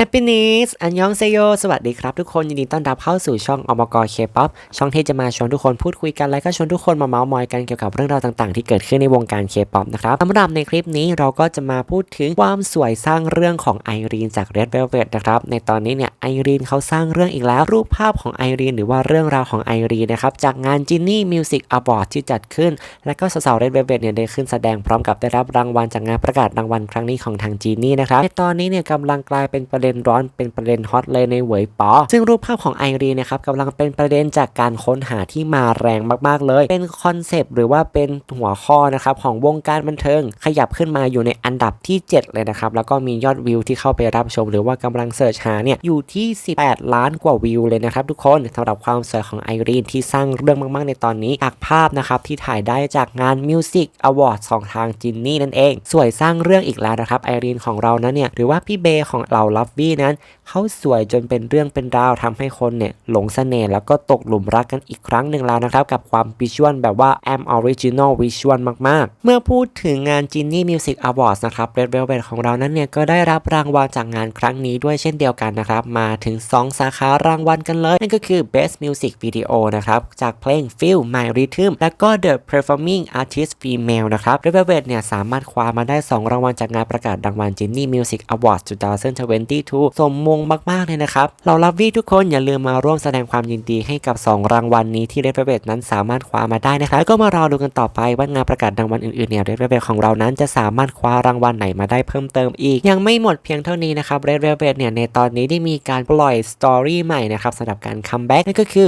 Happiness อันยองเซโย สวัสดีครับทุกคน ยินดีต้อนรับเข้าสู่ช่องอมกเคป๊อปช่องที่จะมาชวนทุกคนพูดคุยกัน และก็ชวนทุกคนมาเมาส์มอยกันเกี่ยวกับเรื่องราวต่างๆ ที่เกิดขึ้นในวงการเคป๊อปนะครับสำหรับในคลิปนี้เราก็จะมาพูดถึงความสวยสร้างเรื่องของไอรีนจาก Red Velvet นะครับ ในตอนนี้เนี่ยไอรีนเขาสร้างเรื่องอีกแล้ว รูปภาพของไอรีนหรือว่าเรื่องราวของไอรีนนะครับ จากงาน Genie Music Award ที่จัดขึ้น และก็สาวๆ Red Velvet เนี่ยได้ขึ้นแสดงพร้อมกับได้รับรางวัลจากงานประกาศรางวัลครั้งนี้ของทาง Genie นะครับ ในตอนนี้เนี่ยกำลังกลายเป็นประเด็นร้อนเป็นประเด็นฮอตเลยในเหวยปอซึ่งรูปภาพของไอรีนนะครับกำลังเป็นประเด็นจากการค้นหาที่มาแรงมากๆเลย เป็นคอนเซปต์หรือว่าเป็นหัวข้อนะครับของวงการบันเทิง ขยับขึ้นมาอยู่ในอันดับที่ 7 เลยนะครับ แล้วก็มียอดวิวที่เข้าไปรับชม หรือว่ากำลังเสิร์ชหาเนี่ยอยู่ที่ 18 ล้านกว่าวิวเลยนะครับทุกคนสำหรับความสวยของไอรีนที่สร้างเรื่องมากๆในตอนนี้จากภาพนะครับที่ถ่ายได้จากงาน Music Award ของทางจินนี่นั่นเอง สวยสร้างเรื่องอีกแล้วนะครับไอรีนของเรานั้นเนี่ยหรือว่าพี่เบย์ของเราลัฟวี่นั้นเขาสวยจนเป็นเรื่องเป็นราวทำให้คนเนี่ยหลงเสน่ห์แล้วก็ตกหลุมรักกันอีกครั้งหนึ่งแล้วนะครับ กับความวิชวลแบบว่า am original visual มากๆ เมื่อพูดถึงงาน Genie Music Awards นะครับ Red Velvet ของเรานั้นเนี่ยก็ได้รับรางวัลจากงานครั้งนี้ด้วยเช่นเดียวกันนะครับ มาถึง 2 สาขารางวัลกันเลย นั่นก็คือ Best Music Video นะครับ จากเพลง Feel My Rhythm และก็ The Performing Artist Female นะครับ Red Velvet เนี่ยสามารถคว้ามาได้ 2 รางวัลจากงานประกาศรางวัล Genie Music Awards 2สมมงมากๆเลยนะครับเรารับวีทุกคนอย่าลืมมาร่วมแสดงความยินดีให้กับ 2 รางวัลนี้ที่เรดเวเบตนั้นสามารถคว้ามาได้นะครับก็มารอดูกันต่อไปว่างานประกาศรางวัลอื่นๆเนี่ยเรดเวเบตของเรานั้นจะสามารถคว้ารางวัลไหนมาได้เพิ่มเติมอีก ยังไม่หมดเพียงเท่านี้นะครับเรดเวเบตเนี่ยในตอนนี้ได้มีการปล่อยสตอรี่ใหม่นะครับสำหรับการคัมแบ็กนั่นก็คือ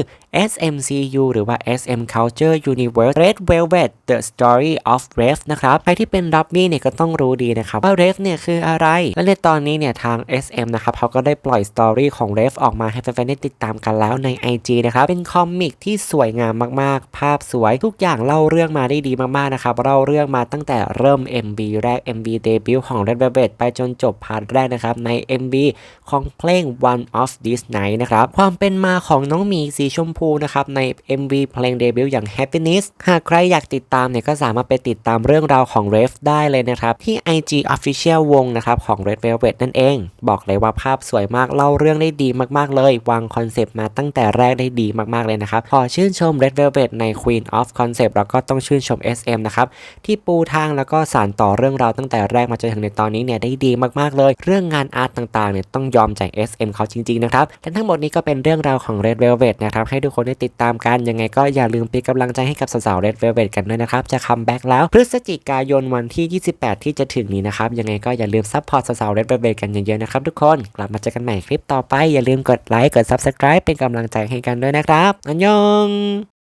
SMCU หรือว่า SM Culture Universe Red Velvet The Story of Rev นะครับใครที่เป็นรับมี่เนี่ยก็ต้องรู้ดีนะครับว่า Rev เนี่ยคืออะไร และในตอนนี้เนี่ยทาง SM นะครับเขาก็ได้ปล่อยสตอรี่ของ Rev ออกมาให้แฟนๆได้ติดตามกันแล้วใน IG นะครับเป็นคอมิกที่สวยงามมากๆ ภาพสวยทุกอย่างเล่าเรื่องมาได้ดีมากๆนะครับเล่าเรื่องมาตั้งแต่เริ่ม MV แรก MV เดบิวต์ของ Red Velvet ไปจนจบพาร์ทแรกนะครับใน MV ของเพลง One of This Night นะครับความเป็นมาของน้องมีสีชมพูนะครับใน MV เพลงเดบิวต์อย่าง Happiness หากใครอยากติดตามเนี่ยก็สามารถไปติดตามเรื่องราวของ Rev ได้เลยนะครับ ที่ IG Official วงนะครับของ Red Velvet นั่นเอง บอกเลยว่าภาพสวยมากเล่าเรื่องได้ดีมากๆเลย วางคอนเซปต์มาตั้งแต่แรกได้ดีมากๆเลยนะครับ ขอชื่นชม Red Velvet ใน Queen of Concept แล้วก็ต้องชื่นชม SM นะครับที่ปูทางแล้วก็สานต่อเรื่องราวตั้งแต่แรกมาจนถึงในตอนนี้เนี่ยได้ดีมากๆเลย เรื่องงานอาร์ตต่างๆเนี่ยต้องยอมใจ SM เขาจริงๆนะครับและทั้งหมดนี้ก็เป็นเรื่องราวของ Red Velvet นะครับให้ทุกคนได้ติดตามกัน ยังไงก็อย่าลืมเป็นกำลังใจให้กับสาวๆ Red Velvet กันด้วยนะครับ จะคัมแบ็กแล้ว พฤศจิกายนวันที่ 28 ที่จะถึงนี้นะครับ ยังไงก็อย่าลืมซัพพอร์ตสาวๆ Red Velvet กันเยอะๆนะครับทุกคน กลับมาเจอกันใหม่คลิปต่อไป อย่าลืมกดไลค์ กด Subscribe เป็นกำลังใจให้กันด้วยนะครับ อันยอง